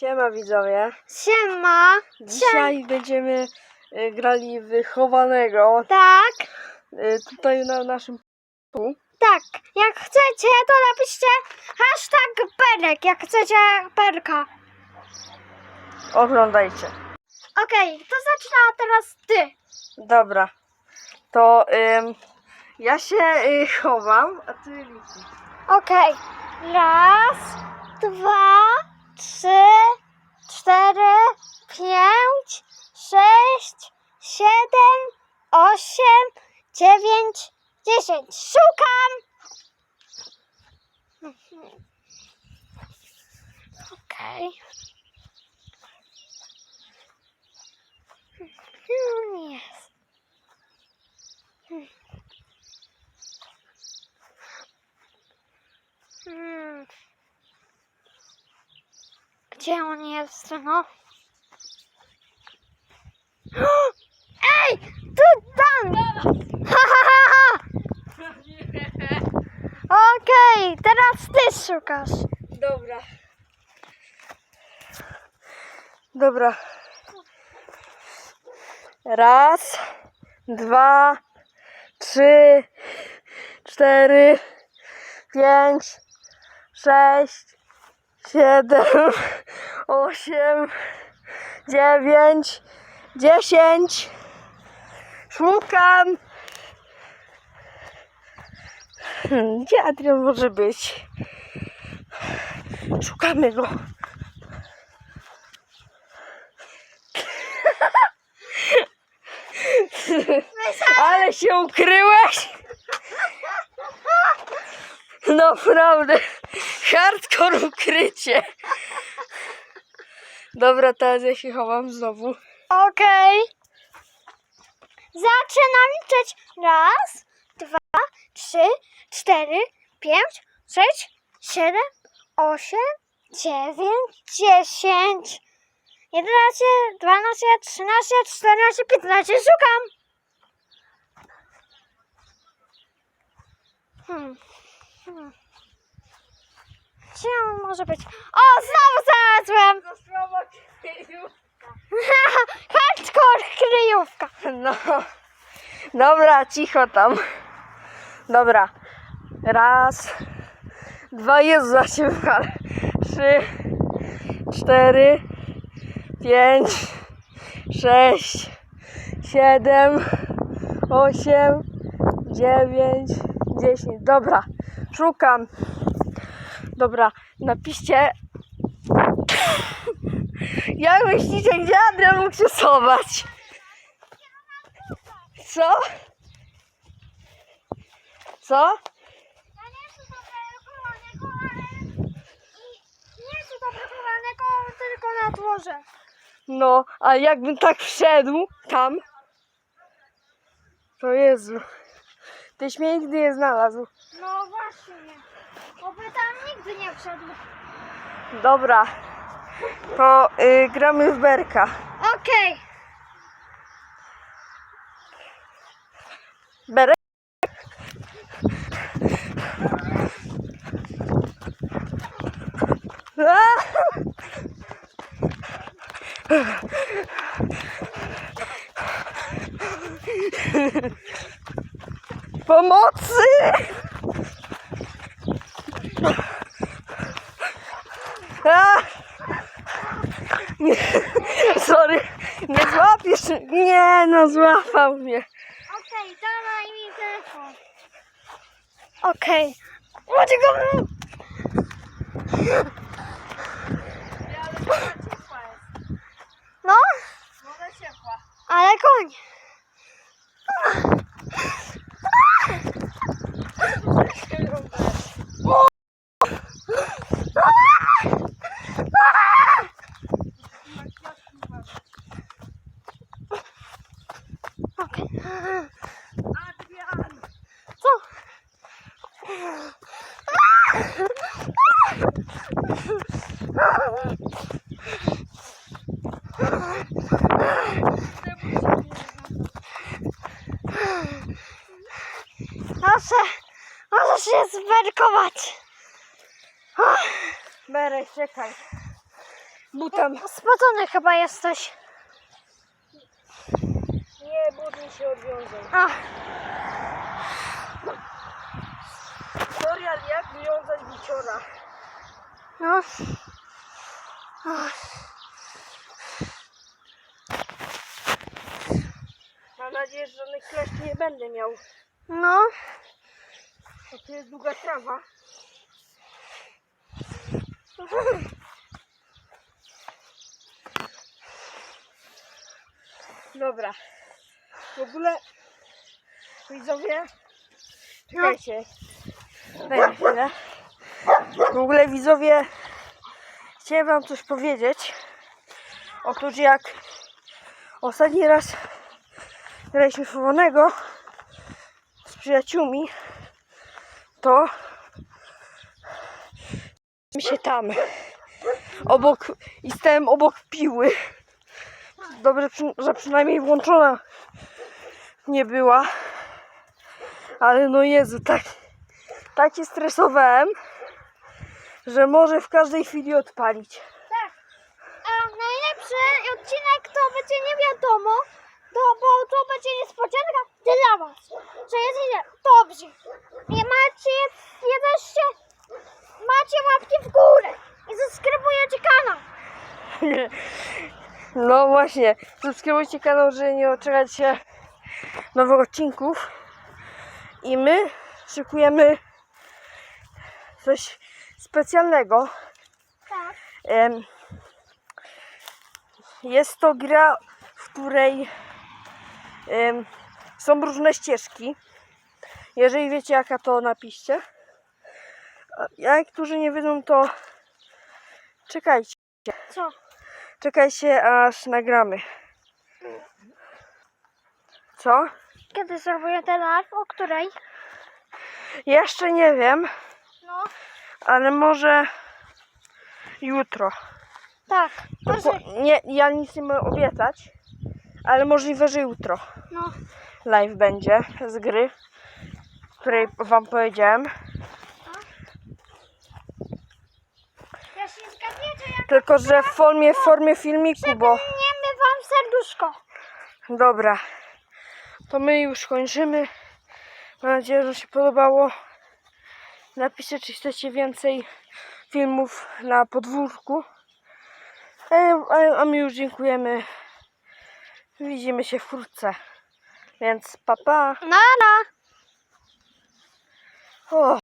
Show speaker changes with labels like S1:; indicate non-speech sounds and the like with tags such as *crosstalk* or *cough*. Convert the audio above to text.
S1: Siema widzowie.
S2: Siema.
S1: Dzisiaj będziemy y, grali w chowanego
S2: Tak,
S1: y, tutaj na naszym p***u.
S2: tak. Jak chcecie, to napiszcie hashtag perek, jak chcecie perka.
S1: Oglądajcie.
S2: Okej, to zaczyna teraz ty.
S1: Dobra. To ym, ja się y, chowam, a ty liczysz.
S2: Okej. Raz, dwa, trzy, cztery, pięć, sześć, siedem, osiem, dziewięć, dziesięć. Szukam. Okej. Hmm, Jest. Hmm. Gdzie on jest, no? *gasps* Ej! Tu tam! Ha, ha! Okej, teraz ty szukasz.
S1: Dobra. Dobra. Raz, dwa, trzy, cztery, pięć, sześć, siedem, *laughs* osiem, dziewięć, dziesięć. Szukam. Gdzie Adrian może być? Szukamy go. Ale się ukryłeś? Naprawdę. Hardcore ukrycie. Dobra, teraz ja się chowam znowu.
S2: Okej. Zaczynam liczyć. Raz, dwa, trzy, cztery, pięć, sześć, siedem, osiem, dziewięć, dziesięć, jedenaście, dwanaście, trzynaście, czternaście, piętnaście. Szukam. Hmm. Hmm. Gdzie on może być? O, znowu znalazłem! *laughs* Hardcore kryjówka.
S1: No. Dobra, cicho tam. Dobra. Raz. Dwa, jest za ciebie, trzy, cztery, pięć, sześć, siedem, osiem, dziewięć, dziesięć. Dobra, szukam. Dobra, napiszcie. *laughs* Jak myślicie, gdzie Adrian mógł się schować? Co? Co?
S2: Ja nie chcę kochanego, ale... Nie chcę kochanego, tylko na dworze.
S1: No, a jakbym tak wszedł tam, to Jezu, tyś mnie nigdy nie znalazł.
S2: No właśnie. Oby tam nigdy nie wszedł.
S1: Dobra, to y, gramy w berka.
S2: Okej.
S1: Berek? *laughs* Pomocy! A! *laughs* Nie, sorry, nie złapiesz. Nie, no złapał mnie.
S2: Okej, dawaj mi telefon. Okej. Okay. go... No, ale koń. Okej. Co? Proszę, możesz się zwerkować.
S1: Berek, czekaj. butem.
S2: Spocony chyba jesteś.
S1: Nie, but mi się odwiązał.
S2: A,
S1: Tutorial jak wiązać biciora.
S2: no.
S1: Mam nadzieję, że żadnych kleszczy nie będę miał.
S2: No.
S1: Bo tu jest długa trawa. Dobra. W ogóle widzowie. Czekajcie. Daj mi chwilę. W ogóle widzowie chciałem wam coś powiedzieć. Otóż jak ostatni raz graliśmy w Chowanego z przyjaciółmi, to się tam. Obok i stałem obok piły. Dobrze, że przynajmniej włączona nie była. Ale no Jezu, tak, tak się stresowałem, że może w każdej chwili odpalić.
S2: Tak. A najlepszy odcinek to będzie nie wiadomo, to, bo to będzie niespodzianka dla was. Że jest dobrze. Nie macie 11 *laughs*
S1: No właśnie, subskrybujcie kanał, żeby nie oczekać się nowych odcinków. I my szykujemy coś specjalnego.
S2: Tak.
S1: Jest to gra, w której są różne ścieżki. Jeżeli wiecie jaka to napiszcie. A Jak którzy nie wiedzą to czekajcie.
S2: Co?
S1: Czekajcie aż nagramy. Co?
S2: Kiedy zrobię ten live? O której?
S1: Jeszcze nie wiem,
S2: No.
S1: ale może jutro.
S2: Tak. Może.
S1: Nie, ja nic nie mogę obiecać, ale możliwe, że jutro
S2: No.
S1: live będzie z gry, której wam powiedziałem. Tylko, że w formie, w formie filmiku, bo
S2: Przypomniemy wam serduszko.
S1: dobra, to my już kończymy. Mam nadzieję, że się podobało. Napiszcie, czy chcecie więcej filmów na podwórku. A, my już dziękujemy. Widzimy się wkrótce. Więc papa. Pa.
S2: Nara.
S1: O.